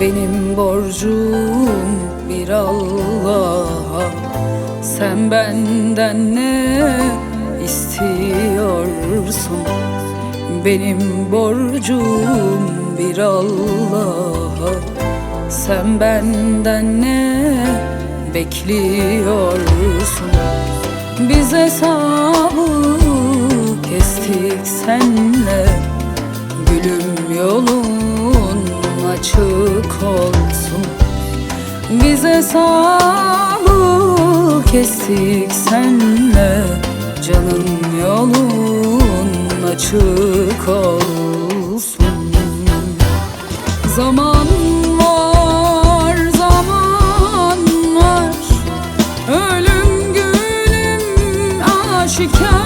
Benim borcum bir Allah'a. Sen benden ne istiyorsun? Benim borcum bir Allah'a. Sen benden ne bekliyorsun? Biz hesabı kestik senle Gülüm yolun hesabı kesik senle. Canım yolun açık olsun. Zaman var, zaman var. Ölüm gülüm aşikar.